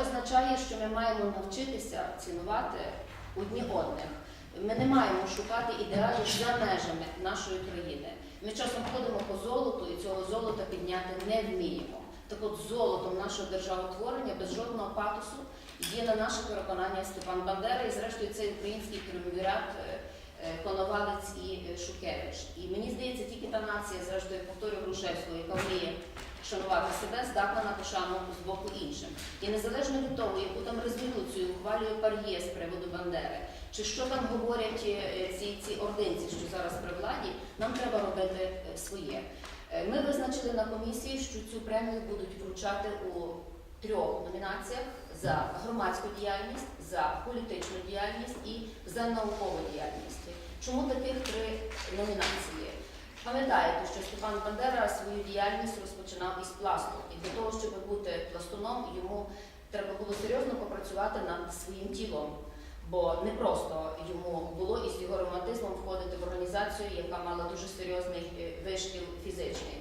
означає, що ми маємо навчитися цінувати одні одних. Ми не маємо шукати ідеалів за межами нашої країни. Ми часом ходимо по золоту і цього золота підняти не вміємо. Так от золотом нашого державотворення без жодного патосу є на наше переконання Степан Бандера і зрештою цей український триумвірат е, е, Коновалець і е, Шукевич. І мені здається, тільки та нація, зрештою, повторюю Грушевського, яка вміє шанувати себе, здатна на пошану з боку іншим. І незалежно від того, яку там резолюцію ухвалює Пар'є з приводу Бандери, чи що там говорять е, ці, ці ординці, що зараз при владі, нам треба робити е, своє. Е, Ми визначили на комісії, що цю премію будуть вручати у трьох номінаціях за громадську діяльність, за політичну діяльність і за наукову діяльність. Чому таких три номінації? Пам'ятаєте, що Степан Бандера свою діяльність розпочинав із пласту, і для того, щоб бути пластуном, йому треба було серйозно попрацювати над своїм тілом, бо не просто йому було із його ревматизмом входити в організацію, яка мала дуже серйозний е, вишкіл фізичний.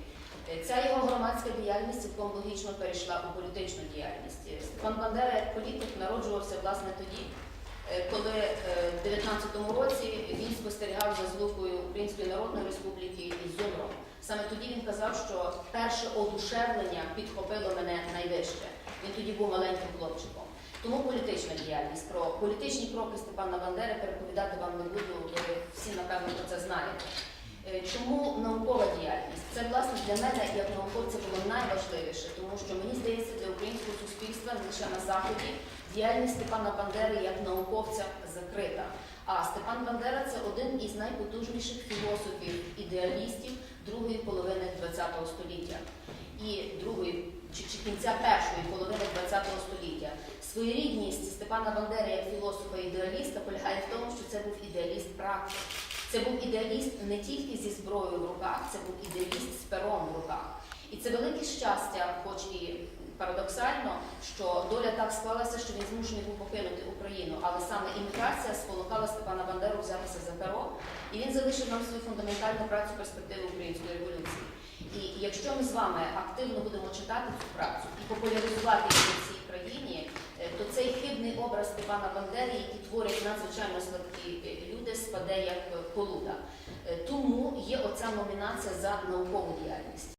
Е, Ця його громадська діяльність цілком логічно перейшла у політичну діяльність. Степан Бандера як політик народжувався власне тоді, е, коли в 19-му році він спостерігав за злукою Української Народної Республіки із Зумром. Саме тоді він казав, що перше одушевлення підхопило мене найвище. Він тоді був маленьким хлопчиком. Тому політична діяльність. Про політичні кроки Степана Бандери переповідати вам не буду, ви всі напевно про це знаєте. Е, Чому наукова діяльність? Це власне для мене як науковця було найважливіше, тому що мені здається, для українського суспільства лише на заході діяльність Степана Бандери як науковця закрита. А Степан Бандера це один із найпотужніших філософів, ідеалістів другої половини ХХ століття і другої чи, чи кінця першої половини ХХ століття. Своєрідність Степана Бандери як філософа-ідеаліста полягає в тому, що це був ідеаліст практик. Це був ідеаліст не тільки зі зброєю в руках, це був ідеаліст з пером в руках. І це велике щастя, хоч і парадоксально, що доля так склалася, що він змушений був покинути Україну, але саме імміграція спонукала Степана Бандеру взятися за перо, і він залишив нам свою фундаментальну працю перспективи української революції. І якщо ми з вами активно будемо читати цю працю і популяризувати її в цій країні, е, то цей хибний образ Степана Бандери, який творять надзвичайно слабкі е, люди, спаде як полуда. Е, Тому є оця номінація за наукову діяльність.